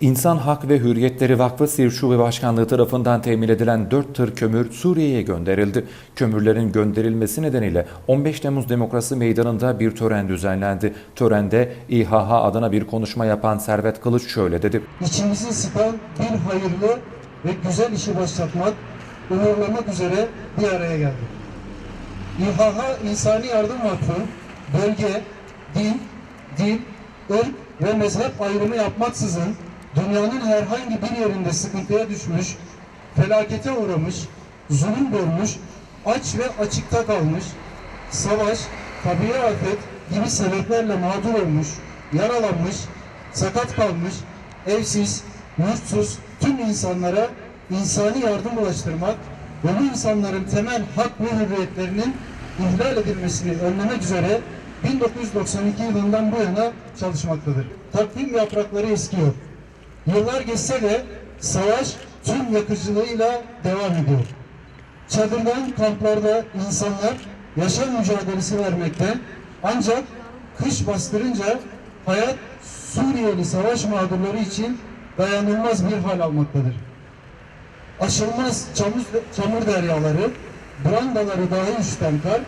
İnsan Hak ve Hürriyetleri Vakfı Siirt Şube Başkanlığı tarafından temin edilen 4 tır kömür Suriye'ye gönderildi. Kömürlerin gönderilmesi nedeniyle 15 Temmuz Demokrasi Meydanı'nda bir tören düzenlendi. Törende İHH adına bir konuşma yapan Servet Kılıç şöyle dedi. İçimizi sıkan bir hayırlı ve güzel işi başlatmak, uğurlamak üzere bir araya geldik. İHH İnsani Yardım Vakfı, bölge, din, din, ırk ve mezhep ayrımı yapmaksızın dünyanın herhangi bir yerinde sıkıntıya düşmüş, felakete uğramış, zulüm görmüş, aç ve açıkta kalmış, savaş, tabii afet gibi sebeplerle mağdur olmuş, yaralanmış, sakat kalmış, evsiz, yurtsuz tüm insanlara insani yardım ulaştırmak ve bu insanların temel hak ve hürriyetlerinin ihlal edilmesini önlemek üzere 1992 yılından bu yana çalışmaktadır. Takvim yaprakları eskiyor. Yıllar geçse de savaş tüm yakıcılığıyla devam ediyor. Çadırdan kamplarda insanlar yaşam mücadelesi vermekte ancak kış bastırınca hayat Suriyeli savaş mağdurları için dayanılmaz bir hal almaktadır. Aşılmaz çamur deryaları, brandaları dahi üşüten kar,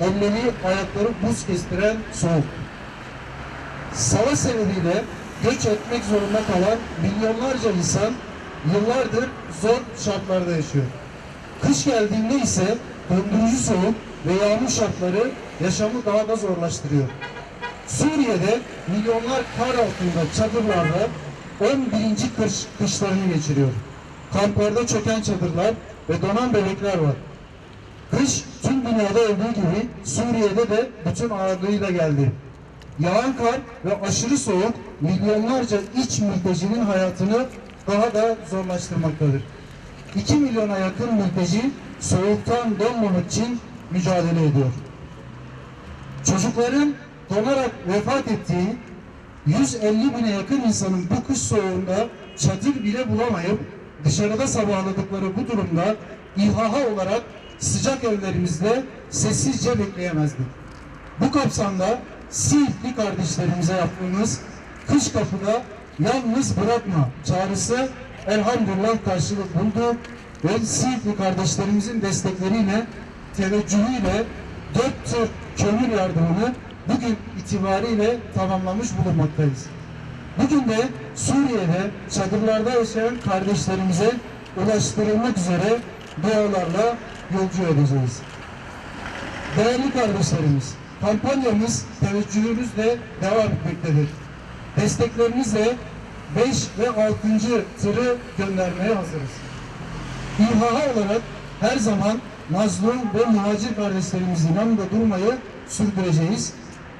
elleri ayakları buz kestiren soğuk. Savaş sebebiyle göç etmek zorunda kalan milyonlarca insan yıllardır zor şartlarda yaşıyor. Kış geldiğinde ise dondurucu soğuk ve yağmur şartları yaşamı daha da zorlaştırıyor. Suriye'de milyonlar kar altında çadırlarda 11. kış, kışlarını geçiriyor. Kamplarda çöken çadırlar ve donan bebekler var. Kış tüm dünyada olduğu gibi Suriye'de de bütün ağırlığıyla geldi. Yağan kar ve aşırı soğuk milyonlarca iç mültecinin hayatını daha da zorlaştırmaktadır. 2 milyona yakın mülteci soğuktan donmamak için mücadele ediyor. Çocukların donarak vefat ettiği 150 bine yakın insanın bu kış soğuğunda çadır bile bulamayıp dışarıda sabahladıkları bu durumda İHH olarak sıcak evlerimizde sessizce bekleyemezdik. Bu kapsamda Siirtli kardeşlerimize yaptığımız kış kapıda yalnız bırakma çağrısı elhamdülillah karşılık buldu ve Siirtli kardeşlerimizin destekleriyle teveccühüyle dört tır kömür yardımını bugün itibariyle tamamlamış bulunmaktayız. Bugün de Suriye'de çadırlarda yaşayan kardeşlerimize ulaştırılmak üzere dualarla yolcu edeceğiz. Değerli kardeşlerimiz, kampanyamız teveccühümüzle devam etmektedir. Desteklerinizle 5 ve 6. tırı göndermeye hazırız. İHH olarak her zaman mazlum ve muhacir kardeşlerimizin yanında durmayı sürdüreceğiz.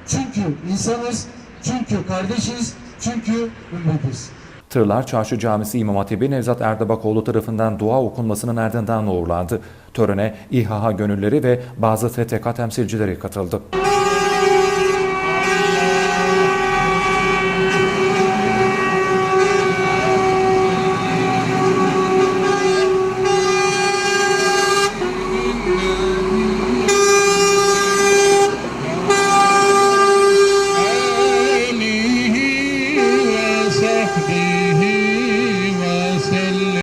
Çünkü insanız, çünkü kardeşiz, çünkü ümmetiz. Tırlar Çarşı Camisi İmam Hatibi Nevzat Erdebakoğlu tarafından dua okunmasının ardından uğurlandı. Törene İHA gönülleri ve bazı STK temsilcileri katıldı. Yeah.